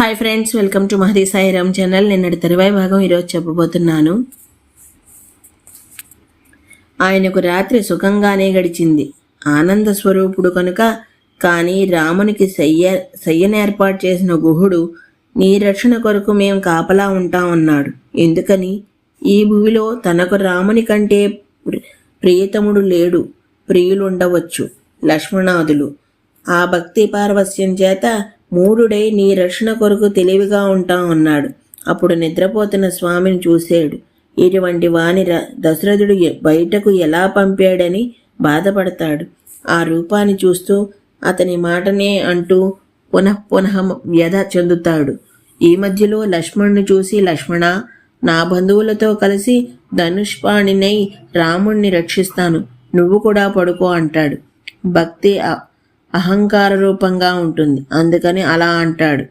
Hi friends welcome to Mahadi Sairam channel నిన్నటి తరువాయి భాగం ఈరోజు చెప్పబోతున్నాను. ఆయనకు రాత్రి సుఖంగానే గడిచింది. ఆనంద స్వరూపుడు కనుక కానీ రామునికి సయ్య సయ్యనేర్పాటు చేసిన గుహుడు నీ రక్షణ కొరకు మేం కాపలా ఉంటామన్నాడు ఎందుకని? ఈ భూమిలో తనకు రాముని కంటే ప్రి- ప్రియతముడు లేడు. ప్రియులుండవచ్చు. లక్ష్మణాదులు. ఆ భక్తి పార్వస్యం చేత మూడుడై నీ రక్షణ కొరకు తెలివిగా ఉంటా అన్నాడు. అప్పుడు నిద్రపోతున్న స్వామిని చూశాడు. ఇటువంటి వాని ర- దశరథుడు బయటకు ఎలా పంపాడని బాధపడతాడు. ఆ రూపాన్ని చూస్తూ అతని మాటనే అంటూ పునః పునః వ్యధ చెందుతాడు. ఈ మధ్యలో లక్ష్మణ్ణి చూసి లక్ష్మణ నా బంధువులతో కలిసి ధనుష్పాణినై రాముణ్ణి రక్షిస్తాను. నువ్వు కూడా పడుకో అంటాడు. భక్తి అహంకార రూపంగా ఉంటుంది. అందుకని అలా అంటాడు.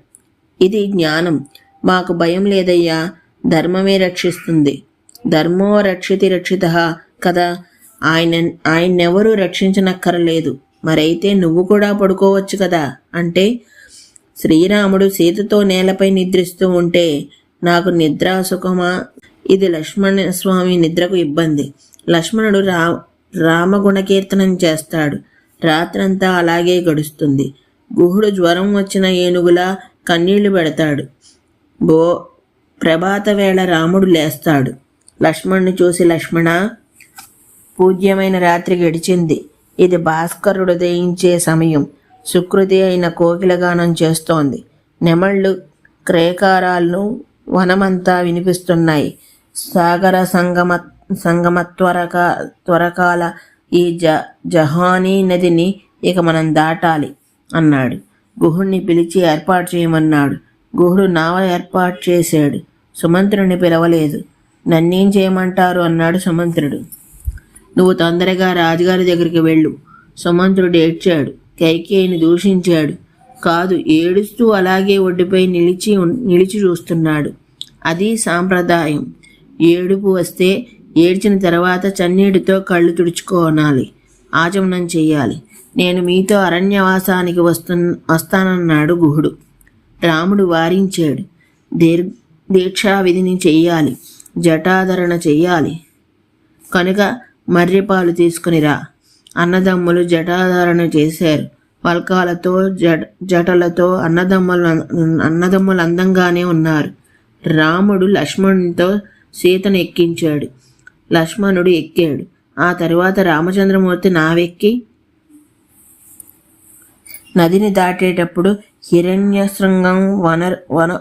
ఇది జ్ఞానం. మాకు భయం లేదయ్యా. ధర్మమే రక్షిస్తుంది. ధర్మో రక్షితి రక్షిత కదా. ఆయన ఆయన్నెవరూ రక్షించనక్కరలేదు. మరైతే నువ్వు కూడా పడుకోవచ్చు కదా. అంటే శ్రీరాముడు సీతతో నేలపై నిద్రిస్తూ ఉంటే నాకు నిద్ర సుఖమా? ఇది లక్ష్మణ స్వామి నిద్రకు ఇబ్బంది. లక్ష్మణుడు రా రామగుణకీర్తనం చేస్తాడు. రాత్రంతా అలాగే గడుస్తుంది. గుహుడు జ్వరం వచ్చిన ఏనుగులా కన్నీళ్ళు పెడతాడు. బో ప్రభాత వేళ రాముడు లేస్తాడు. లక్ష్మణ్ణి చూసి లక్ష్మణ పూజ్యమైన రాత్రి గడిచింది. ఇది భాస్కరుడు దయించే సమయం. సుకృతి అయిన కోకిలగానం చేస్తోంది. నెమళ్ళు క్రేకారాలను వనమంతా వినిపిస్తున్నాయి. సాగర సంగమ సంగమ త్వరక త్వరకాల ఈ జ జహానీ నదిని ఇక మనం దాటాలి అన్నాడు. గుహుణ్ణి పిలిచి ఏర్పాటు చేయమన్నాడు. గుహుడు నావ ఏర్పాటు చేశాడు. సుమంత్రుని పిలవలేదు. నన్నేం చేయమంటారు? అన్నాడు సుమంత్రుడు. నువ్వు తొందరగా రాజుగారి దగ్గరికి వెళ్ళు. సుమంత్రుడు ఏడ్చాడు. కైకేయిని దూషించాడు. కాదు ఏడుస్తూ అలాగే ఒడ్డుపై నిలిచి నిలిచి చూస్తున్నాడు. అది సాంప్రదాయం. ఏడుపు వస్తే ఏడ్చిన తర్వాత చన్నీటితో కళ్ళు తుడుచుకోనాలి ఆచమనం చెయ్యాలి. నేను మీతో అరణ్యవాసానికి వస్తు వస్తానన్నాడు గుహుడు. రాముడు వారించాడు. దీర్ దీక్షా విధిని చెయ్యాలి. జటాధరణ చెయ్యాలి. కనుక మర్రిపాలు తీసుకునిరా అన్నదమ్ములు జటాధారణ చేశారు. పల్కాలతో జట జటలతో అన్నదమ్ములు అన్నదమ్ములు అందంగానే ఉన్నారు. రాముడు లక్ష్మణునితో సీతను ఎక్కించాడు. లక్ష్మణుడు ఎక్కాడు. ఆ తరువాత రామచంద్రమూర్తి నావెక్కి నదిని దాటేటప్పుడు హిరణ్యశృంగం వన వన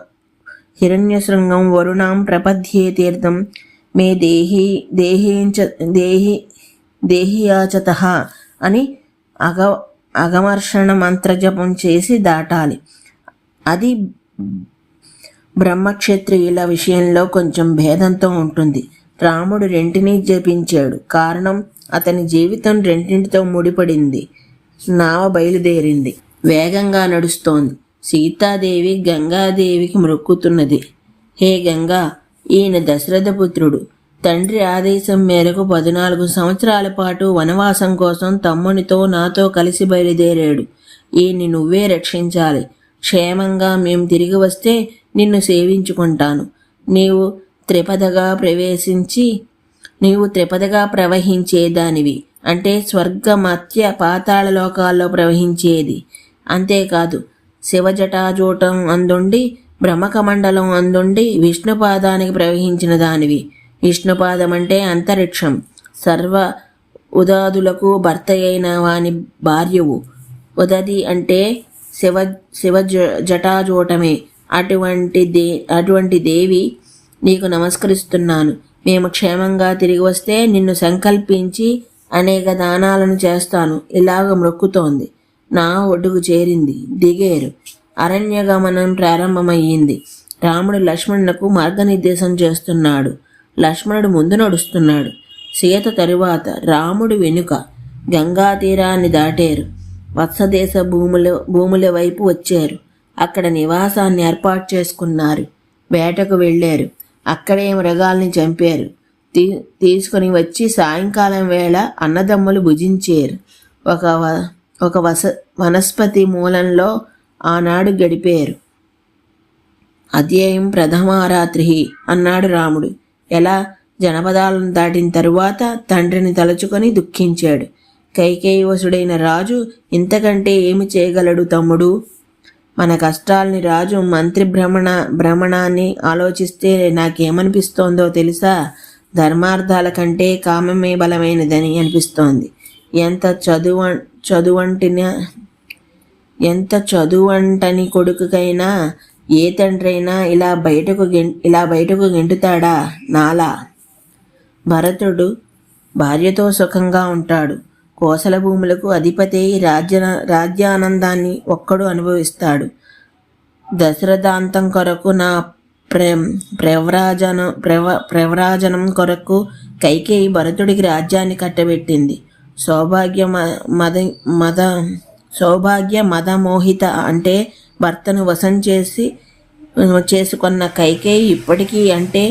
హిరణ్యశృంగం వరుణాం ప్రపద్యే తీర్థం మే దేహి దేహీంచ దేహి దేహియాచత అని అగ అగమర్షణ మంత్రజపం చేసి దాటాలి. అది బ్రహ్మక్షత్రియుల విషయంలో కొంచెం భేదంతో ఉంటుంది. రాముడు రెంటినీ జపించాడు. కారణం అతని జీవితం రెండింటితో ముడిపడింది. నావ బయలుదేరింది. వేగంగా నడుస్తోంది. సీతాదేవి గంగాదేవికి మొక్కుతున్నది. హే గంగా! ఈయన దశరథ పుత్రుడు. తండ్రి ఆదేశం మేరకు పద్నాలుగు సంవత్సరాల పాటు వనవాసం కోసం తమ్మునితో నాతో కలిసి బయలుదేరాడు. ఈయన్ని నువ్వే రక్షించాలి. క్షేమంగా మేము తిరిగి వస్తే నిన్ను సేవించుకుంటాను. నీవు త్రిపదగా ప్రవేశించి నీవు త్రిపదగా ప్రవహించేదానివి. అంటే స్వర్గ మత్య పాతాళ లోకాల్లో ప్రవహించేది. అంతేకాదు శివజటాజూటం అందుండి బ్రహ్మకమండలం అందుండి విష్ణుపాదానికి ప్రవహించిన దానివి. విష్ణుపాదం అంటే అంతరిక్షం. సర్వ ఉదాదులకు భర్త అయిన వాని భార్యవు. ఉదది అంటే శివ శివ జ- జటాజూటమే. అటువంటి దే అటువంటి దేవి నీకు నమస్కరిస్తున్నాను. మేము క్షేమంగా తిరిగి వస్తే నిన్ను సంకల్పించి అనేక దానాలను చేస్తాను. ఇలాగ మొక్కుతోంది. నా ఒడ్డుకు చేరింది. దిగేరు. అరణ్యగమనం ప్రారంభమయ్యింది. రాముడు లక్ష్మణునకు మార్గనిర్దేశం చేస్తున్నాడు. లక్ష్మణుడు ముందు నడుస్తున్నాడు. సీత తరువాత రాముడు వెనుక గంగా తీరాన్ని దాటారు. వత్సదేశ భూముల భూముల వైపు వచ్చారు. అక్కడ నివాసాన్ని ఏర్పాటు చేసుకున్నారు. వేటకు వెళ్ళారు. అక్కడే మృగాల్ని చంపారు. తీ తీసుకుని వచ్చి సాయంకాలం వేళ అన్నదమ్ములు భుజించారు. ఒక వ- ఒక వస వనస్పతి మూలంలో ఆనాడు గడిపారు. అధ్యాయం ప్రథమారాత్రి అన్నాడు రాముడు. ఎలా జనపదాలను దాటిన తరువాత తండ్రిని తలుచుకొని దుఃఖించాడు. కైకేయవసుడైన రాజు ఇంతకంటే ఏమి చేయగలడు తమ్ముడు? మన కష్టాల్ని రాజు మంత్రి భ్రమణ భ్రమణాన్ని ఆలోచిస్తే నాకేమనిపిస్తోందో తెలుసా? ధర్మార్థాల కంటే కామమే బలమైనదని అనిపిస్తోంది. ఎంత చదువ చదువంటిన ఎంత చదువంటని కొడుకుకైనా ఏ తండ్రైనా ఇలా బయటకు ఇలా బయటకు గెంటుతాడా? నాలా. భరతుడు భార్యతో సుఖంగా ఉంటాడు. కోసల భూములకు అధిపతి రాజ్య రాజ్యానందాన్ని ఒక్కడు అనుభవిస్తాడు. దశరథాంతం కొరకు నా ప్రే ప్రవ్రాజన ప్రవ ప్రవ్రాజనం కొరకు కైకేయి భరతుడికి రాజ్యాన్ని కట్టబెట్టింది. సౌభాగ్య మద మద సౌభాగ్య మదమోహిత అంటే భర్తను వశం చేసి చేసుకున్న కైకేయి ఇప్పటికీ అంటే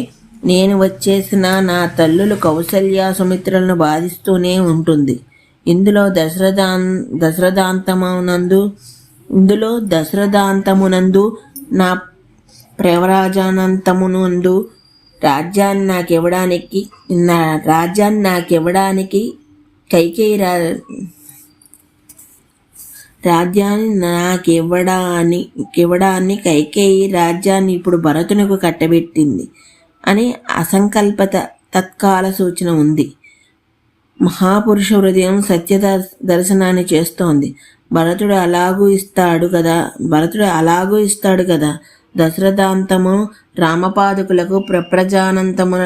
నేను వచ్చేసిన నా తల్లులు కౌసల్య సుమిత్రలను బాధిస్తూనే ఉంటుంది. ఇందులో దశరథాన్ దశరథాంతమునందు ఇందులో దశరథాంతమునందు నా ప్రేమరాజానంతమునందు రాజ్యాన్ని నాకు ఇవ్వడానికి నా రాజ్యాన్ని నాకు ఇవ్వడానికి కైకేయి రా రాజ్యాన్ని నాకు ఇవ్వడాన్ని ఇవ్వడాన్ని కైకేయి రాజ్యాన్ని ఇప్పుడు భరతునకు కట్టబెట్టింది అని అసంకల్పత తత్కాల సూచన ఉంది. మహాపురుష హృదయం సత్య దర్శనాన్ని చేస్తోంది. భరతుడు అలాగూ ఇస్తాడు కదా? భరతుడు అలాగూ ఇస్తాడు కదా? దశరథాంతము రామపాదుకులకు ప్రప్రజానంతము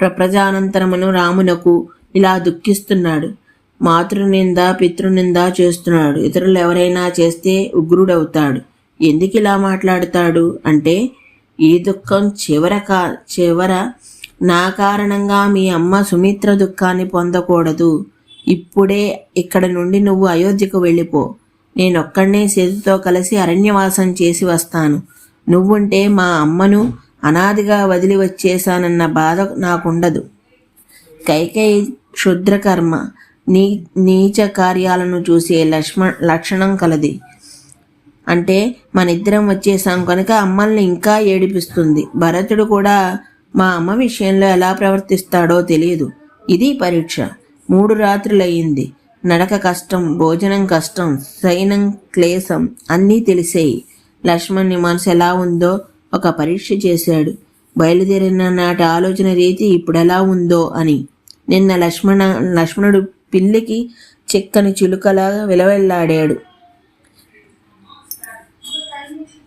ప్రప్రజానంతరమును రామునకు ఇలా దుఃఖిస్తున్నాడు. మాతృనింద పితృనింద చేస్తున్నాడు. ఇతరులు ఎవరైనా చేస్తే ఉగ్రుడవుతాడు. ఎందుకు ఇలా మాట్లాడతాడు? అంటే ఈ దుఃఖం చివర కా చివర నా కారణంగా మీ అమ్మ సుమిత్ర దుఃఖాన్ని పొందకూడదు. ఇప్పుడే ఇక్కడ నుండి నువ్వు అయోధ్యకు వెళ్ళిపో. నేనొక్కడనే సేతుతో కలిసి అరణ్యవాసం చేసి వస్తాను. నువ్వుంటే మా అమ్మను అనాదిగా వదిలి వచ్చేశానన్న బాధ నాకుండదు. కైకేయి క్షుద్రకర్మ నీ నీచ కార్యాలను చూసే లక్ష్మ లక్షణం కలది. అంటే మనిద్దరం వచ్చేసాం కనుక అమ్మల్ని ఇంకా ఏడిపిస్తుంది. భరతుడు కూడా మా అమ్మ విషయంలో ఎలా ప్రవర్తిస్తాడో తెలియదు. ఇది పరీక్ష. మూడు రాత్రులయ్యింది. నడక కష్టం భోజనం కష్టం సైనం క్లేశం అన్నీ తెలిసేయి. లక్ష్మణ్ని మనసు ఎలా ఉందో ఒక పరీక్ష చేశాడు. బయలుదేరిన నాటి ఆలోచన రీతి ఇప్పుడెలా ఉందో అని. నిన్న లక్ష్మణ లక్ష్మణుడు పిల్లికి చిక్కని చిలుకలాగా విలవెల్లాడాడు.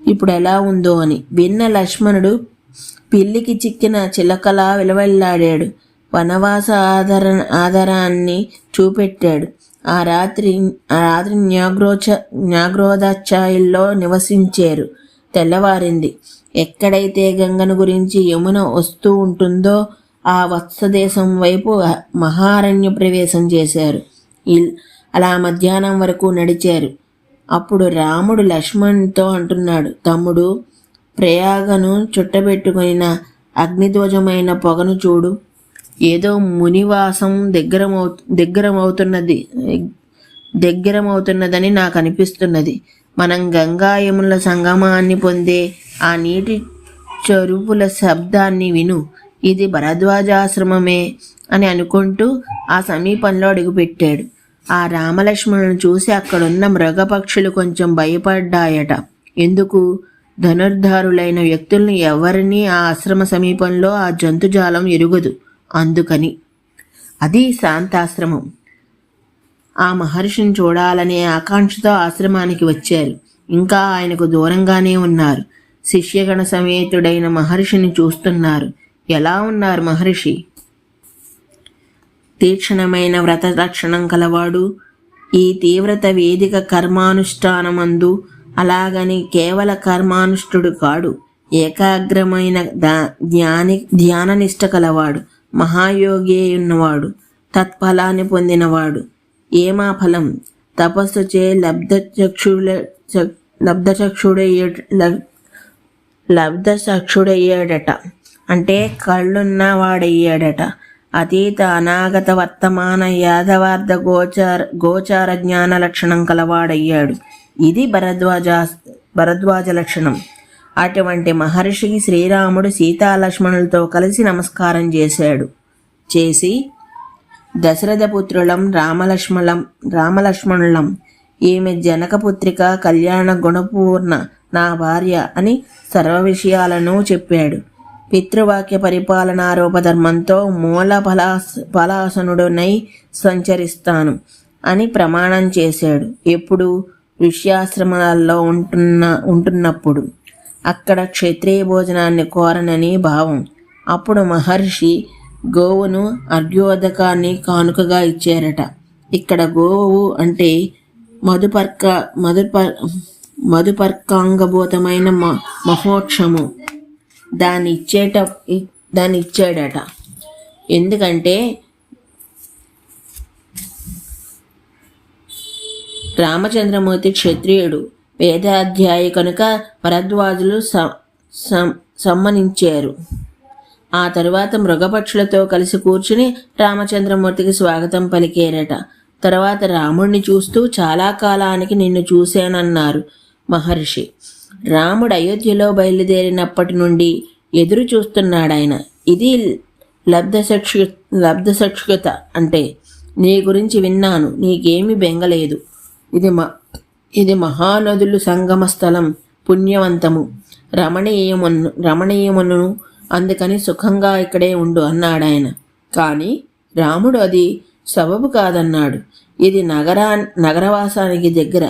ఇప్పుడు ఎలా ఉందో అని. విన్న లక్ష్మణుడు పిల్లికి చిక్కిన చిలకలా విలవెల్లాడాడు. వనవాస ఆధార ఆధారాన్ని చూపెట్టాడు. ఆ రాత్రి ఆ రాత్రి న్యాగ్రోచ న్యాగ్రోదాచాయిల్లో నివసించారు. తెల్లవారింది. ఎక్కడైతే గంగను గురించి యమున వస్తూ ఉంటుందో ఆ వత్సదేశం వైపు మహారణ్య ప్రవేశం చేశారు. అలా మధ్యాహ్నం వరకు నడిచారు. అప్పుడు రాముడు లక్ష్మణ్తో అంటున్నాడు తమ్ముడు ప్రయాగను చుట్టబెట్టుకుని అగ్నిధ్వజమైన పొగను చూడు. ఏదో మునివాసం దగ్గరమవు దగ్గరమవుతున్నది దగ్గరమవుతున్నదని నాకు అనిపిస్తున్నది మనం గంగాయముల సంగమాన్ని పొందే ఆ నీటి చరుపుల శబ్దాన్ని విను. ఇది భరద్వాజాశ్రమమే అని అనుకుంటూ ఆ సమీపంలో అడుగుపెట్టాడు. ఆ రామలక్ష్మణులను చూసి అక్కడున్న మృగపక్షులు కొంచెం భయపడ్డాయట. ఎందుకు? ధనుర్ధారులైన వ్యక్తుల్ని ఎవరిని ఆ ఆశ్రమ సమీపంలో ఆ జంతుజాలం ఎరుగదు. అందుకని అది శాంతాశ్రమం. ఆ మహర్షిని చూడాలనే ఆకాంక్షతో ఆశ్రమానికి వచ్చారు. ఇంకా ఆయనకు దూరంగానే ఉన్నారు. శిష్యగణ సమేతుడైన మహర్షిని చూస్తున్నారు. ఎలా ఉన్నారు మహర్షి? తీక్షణమైన వ్రత లక్షణం కలవాడు ఈ తీవ్రత వేదిక కర్మానుష్ఠానమందు అలాగని కేవల కర్మానుష్ఠుడు కాడు. ఏకాగ్రమైన జ్ఞాని ధ్యాననిష్ట కలవాడు. మహాయోగి ఉన్నవాడు తత్ఫలాన్ని పొందినవాడు. ఏమా ఫలం? తపస్సు చే లబ్ధచక్షుడ లబ్ధచక్షుడయ్య లబ్ధచక్షుడయ్యాడట. అంటే కళ్ళున్న వాడయ్యాడట అతీత అనాగత వర్తమాన యాదవార్థ గోచార గోచార జ్ఞాన లక్షణం కలవాడయ్యాడు. ఇది భరద్వాజ భరద్వాజ లక్షణం. అటువంటి మహర్షికి శ్రీరాముడు సీతాలక్ష్మణులతో కలిసి నమస్కారం చేశాడు. చేసి దశరథపుత్రులం రామలక్ష్మణం రామలక్ష్మణులం ఈమె జనకపుత్రిక కళ్యాణ గుణపూర్ణ నా భార్య అని సర్వ విషయాలను చెప్పాడు. పితృవాక్య పరిపాలనారూపధర్మంతో మూల పలాస ఫలాసనుడునై సంచరిస్తాను అని ప్రమాణం చేశాడు. ఎప్పుడు? విషయాశ్రమాల్లో ఉంటున్న ఉంటున్నప్పుడు అక్కడ క్షత్రియ భోజనాన్ని కోరనని భావం. అప్పుడు మహర్షి గోవును అర్ఘ్యోదకాన్ని కానుకగా ఇచ్చారట. ఇక్కడ గోవు అంటే మధుపర్క మధుపర్ మధుపర్కాంగభూతమైన మ మహోక్షము. దాన్ని ఇచ్చేట దాన్ని ఇచ్చాడట. ఎందుకంటే రామచంద్రమూర్తి క్షత్రియుడు. వేదాధ్యాయి కనుక భరద్వాజులు స- సమ్మనించారు. ఆ తరువాత మృగపక్షులతో కలిసి కూర్చుని రామచంద్రమూర్తికి స్వాగతం పలికేరట. తర్వాత రాముణ్ణి చూస్తూ చాలా కాలానికి నిన్ను చూశానన్నారు మహర్షి. రాముడు అయోధ్యలో బయలుదేరినప్పటి నుండి ఎదురు చూస్తున్నాడాయన. ఇది లబ్ధసక్షు లబ్ధసక్షుత అంటే నీ గురించి విన్నాను నీకేమీ బెంగలేదు. ఇది మ ఇది మహానదులు సంగమ స్థలం పుణ్యవంతము. రమణీయమును రమణీయమును అందుకని సుఖంగా ఇక్కడే ఉండు అన్నాడాయన. కానీ రాముడు అది సబబు కాదన్నాడు. ఇది నగరా నగరవాసానికి దగ్గర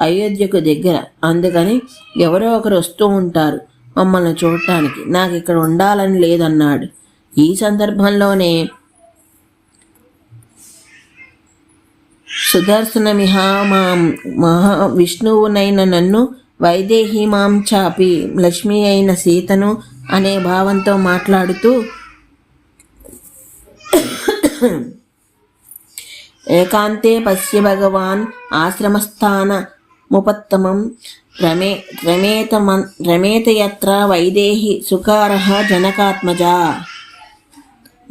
అయోధ్యకు దగ్గర. అందుకని ఎవరో ఒకరు వస్తూ ఉంటారు మమ్మల్ని చూడటానికి. నాకు ఇక్కడ ఉండాలని లేదన్నాడు. ఈ సందర్భంలోనే సుదర్శనమిహామాం మహా విష్ణువునైన నన్ను వైదేహి మాం చాపి లక్ష్మి అయిన సీతను అనే భావంతో మాట్లాడుతూ ఏకాంతే పశ్య భగవాన్ ఆశ్రమస్థాన ముపత్తమం రమే రమేత రమేతయత్ర వైదేహి సుకారహ జనకాత్మజా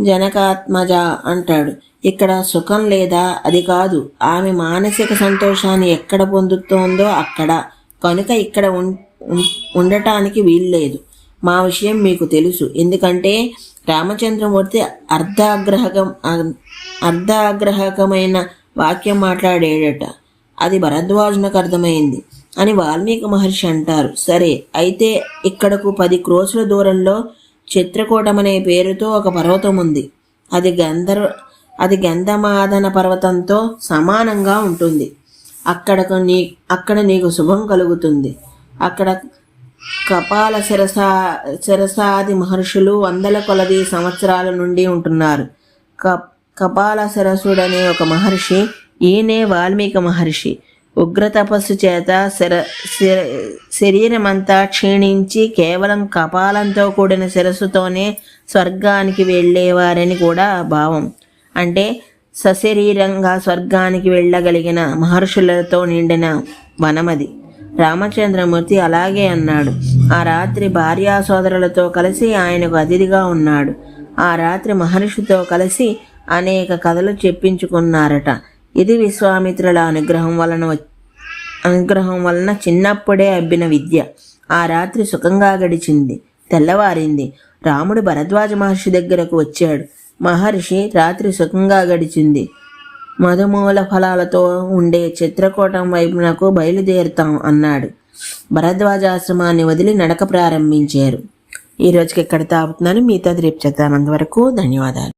జనకాత్మజ అంటాడు. ఇక్కడ సుఖం లేదా? అది కాదు. ఆమె మానసిక సంతోషాన్ని ఎక్కడ పొందుతోందో అక్కడ. కనుక ఇక్కడ ఉం- ఉండటానికి వీల్లేదు. మా విషయం మీకు తెలుసు. ఎందుకంటే రామచంద్రమూర్తి అర్ధాగ్రహకం అర్ధాగ్రహకమైన వాక్యం మాట్లాడేడట. అది భరద్వాజునకు అర్థమైంది. అని వాల్మీకి మహర్షి అంటారు. సరే అయితే ఇక్కడకు పది క్రోసుల దూరంలో చిత్రకూటం అనే పేరుతో ఒక పర్వతం ఉంది అది గంధర్వ అది గంధమాదన పర్వతంతో సమానంగా ఉంటుంది. అక్కడకు నీ అక్కడ నీకు శుభం కలుగుతుంది. అక్కడ కపాల శిరసా శిరసాది మహర్షులు వందల కొలది సంవత్సరాల నుండి ఉంటున్నారు. క కపాల శిరసుడనే ఒక మహర్షి ఈయనే వాల్మీకి మహర్షి. ఉగ్ర తపస్సు చేత శర శర శరీరమంతా క్షీణించి కేవలం కపాలంతో కూడిన శిరస్సుతోనే స్వర్గానికి వెళ్ళేవారని కూడా భావం. అంటే సశరీరంగా స్వర్గానికి వెళ్ళగలిగిన మహర్షులతో నిండిన వనమది. రామచంద్రమూర్తి అలాగే అన్నాడు. ఆ రాత్రి భార్యా సోదరులతో కలిసి ఆయనకు అతిథిగా ఉన్నాడు. ఆ రాత్రి మహర్షితో కలిసి అనేక కథలు చెప్పించుకున్నారట. ఇది విశ్వామిత్రుల అనుగ్రహం వలన వ- అనుగ్రహం వలన చిన్నప్పుడే అబ్బిన విద్య. ఆ రాత్రి సుఖంగా గడిచింది. తెల్లవారింది. రాముడు భరద్వాజ మహర్షి దగ్గరకు వచ్చాడు. మహర్షి రాత్రి సుఖంగా గడిచింది. మధుమూల ఫలాలతో ఉండే చిత్రకూటం వైపునకు బయలుదేరుతాం అన్నాడు. భరద్వాజాశ్రమాన్ని వదిలి నడక ప్రారంభించారు. ఈ రోజుకి ఇక్కడ తాగుతున్నాను మిగతాది రేపు చెప్తాను అంతవరకు ధన్యవాదాలు.